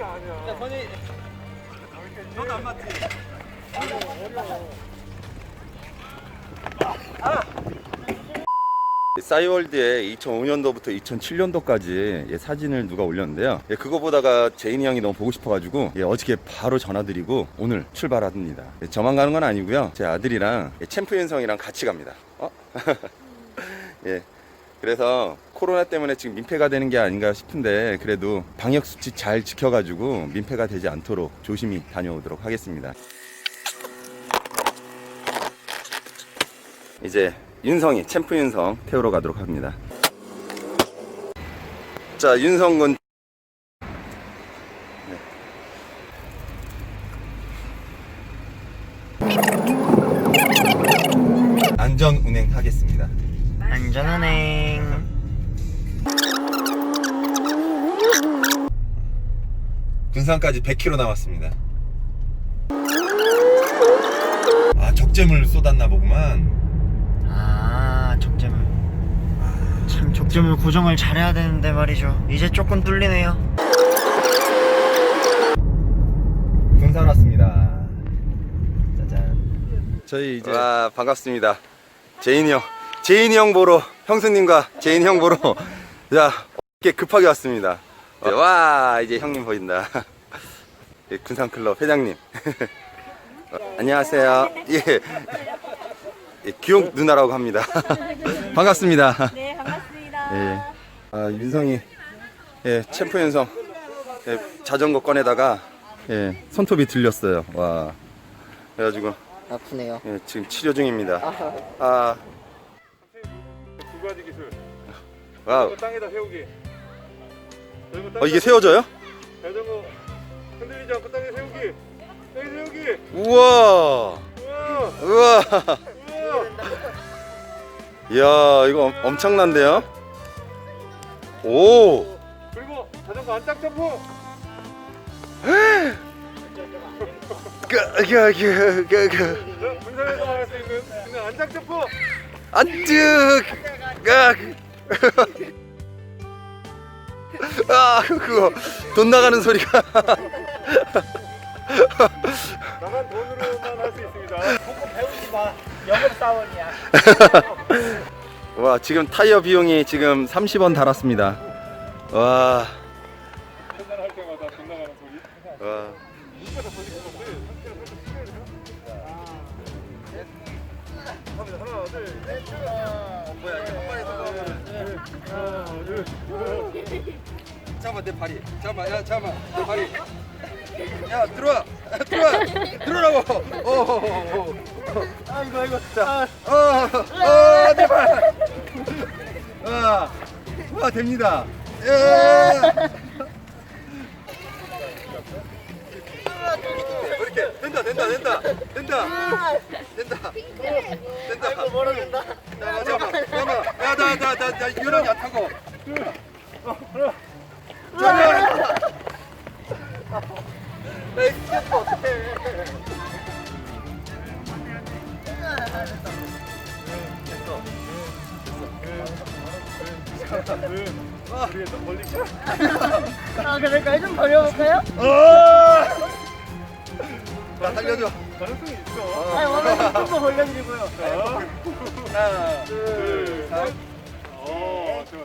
아니야. 야, 선이. 너도 안 맞지? 싸이월드에 2005년도부터 2007년도까지 예, 사진을 누가 올렸는데요. 예, 그거 보다가 제인이 형이 너무 보고 싶어가지고 예, 어저께 바로 전화드리고 오늘 출발합니다. 예, 저만 가는 건 아니고요. 제 아들이랑 예, 챔프윤 성이랑 같이 갑니다. 어? 예. 그래서 코로나 때문에 지금 민폐가 되는 게 아닌가 싶은데 그래도 방역 수칙 잘 지켜가지고 민폐가 되지 않도록 조심히 다녀오도록 하겠습니다. 이제 윤성이 챔프 윤성 태우러 가도록 합니다. 자 윤성군 네. 안전 운행하겠습니다. 안전운행 군산까지 100km 남았습니다. 아 적재물 쏟았나 보구만. 아 적재물 참 적재물 고정을 잘해야 되는데 말이죠 이제 조금 뚫리네요 군산 왔습니다. 짜잔. 저희 이제 와 반갑습니다. 제인이 형, 제인이 형 보러 형수님과 제인이 형 보러 자 이렇게 급하게 왔습니다. 네, 와 이제 형님 보인다. 예, 군산 클럽 회장님. 어, 안녕하세요. 예. 예, 귀용 누나라고 합니다. 반갑습니다. 네, 반갑습니다. 예. 아, 윤성이, 예, 챔프 윤성, 예, 자전거 꺼내다가, 예, 손톱이 들렸어요. 와. 그래가지고, 아프네요 예, 지금 치료 중입니다. 아, 두 가지 기술. 와우. 이거 땅에다 세우기. 어, 이게 세워져요? 자전거 흔들리지 않고 땅에 세우기. 땅에 세우기. 우와! 우와. 우와! 이야, 이거 엄- 엄청난데요? 오! 그리고 자전거 안짝 점프. 그. 네, 군산에서 할 수 있는 있는 안짝 점프. 안 뜨! 그, 아, 그거, 돈 나가는 소리가. 나만 돈으로만 할 수 있습니다. 와 지금 타이어 비용이 지금 30원 달았습니다 와, 할 때마다 돈 나가는 소리. 와. 하나, 둘, 셋. 뭐야 이게 한 하나, 둘. 잠깐만 내 발이 잠깐만 야 잠깐만 내 발이 야 들어와 들어와 들어라고 어 어 어 어 아이고 아이고 자어어내발 아, 와 됩니다 예 이렇게 된다 된다 된다 된다 된다 된다 뭐라 된다 잠깐만 잠깐만 야나나나나 유령 약하고 아, 그럴까요? 좀 버려볼까요? 나 살려줘 가능성이 있어. 아, 원하는 좀더 벌려드리고요. 하나 둘, 셋. 셋. 어, 좋아.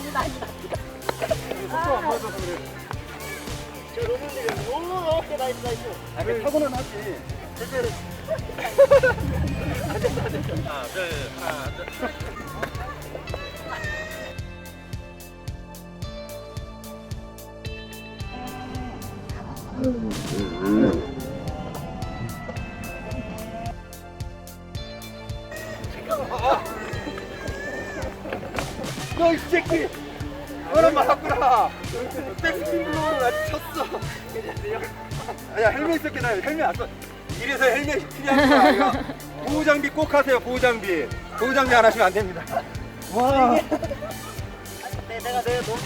니다 아니다. 속도 안 맞아서 그래. 저 너무 느려. 오, 오케이, 나이스, 나이스. 아, 그 타고는 하지. 제대로. 너 아니야, 헬멧 있었긴 해. 헬멧 안 써. 이래서 헬멧이 필요한 거야. 이거. 보호 장비 꼭 하세요, 보호 장비. 보호 장비 안 하시면 안 됩니다. 와. 네, 내가 내가 너무.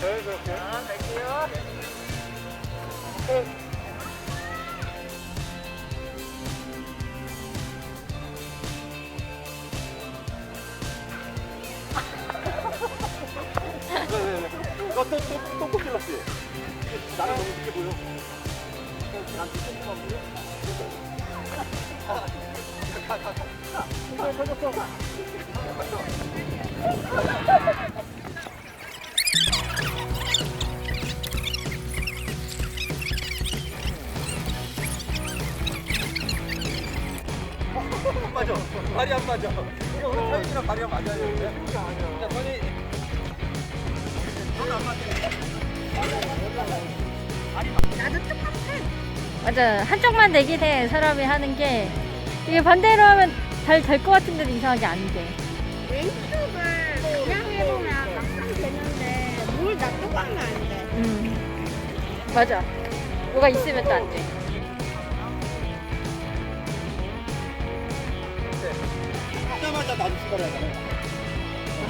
자연스럽게. 아, 갈게요. 이거 또, 또, 또 꼽질렀지? 나는 너무 늦게 보여. 난 늦게 보여? 안 맞아. 발이 안 맞아. 이거 오늘 타이밍이랑 발이 안 맞아야 되는데. 야, 손이. 손안 맞네. 나도 똑같아. 맞아 한쪽만 내긴 해 사람이 하는 게 이게 반대로 하면 잘 될 것 같은데도 이상하게 안 돼. 왼쪽을 그냥 해보면 막상 되는데 물 놔두고 하면 안 돼. 음 맞아 뭐가 있으면 또 안 돼. 하자마자 나도 출발해야 돼.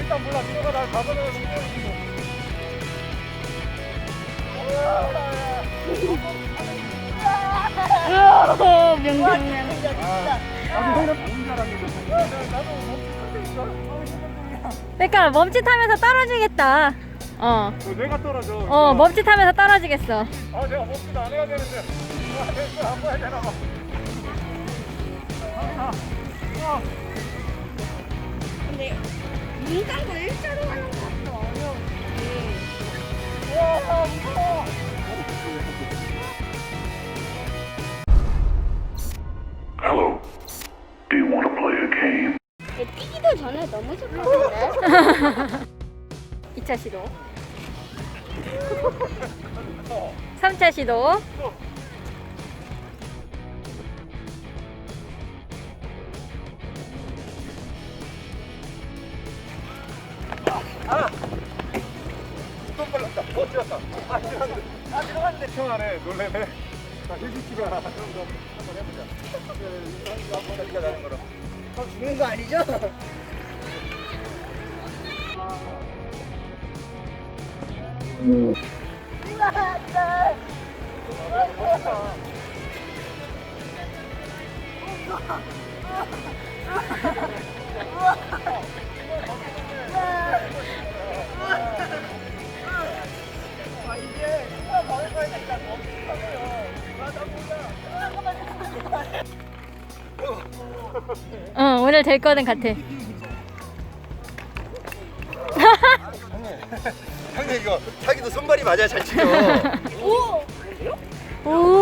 일단 몰라. 민호가 날 공격이고. 나도. 나도. 그러니까 멈칫하면서 떨어지겠다. 어. 내가 떨어져. 어 멈칫하면서 떨어지겠어. 아, 내가 멈칫 안 해야 되는데. 아, 내가 안 봐야 되나 봐. 아, 아. 근데 문장도 일자로 하는 것도 어려운데. 와, 무서워. Game? 뛰기도 전에 너무 좋던데. 2차 시도. 3차 시도. 또 빨랐다. 어, 뛰었다. 아, 들어갔는데. 아, 들어갔는데. 시원하네. 놀래네. 자, 휴식기가 한번 해보자. 한번 거로. 저 죽는 거 아니죠? 어 오늘 될 거는 같아. 형님, 이거 자기도 손발이 맞아야 잘 치죠. 오.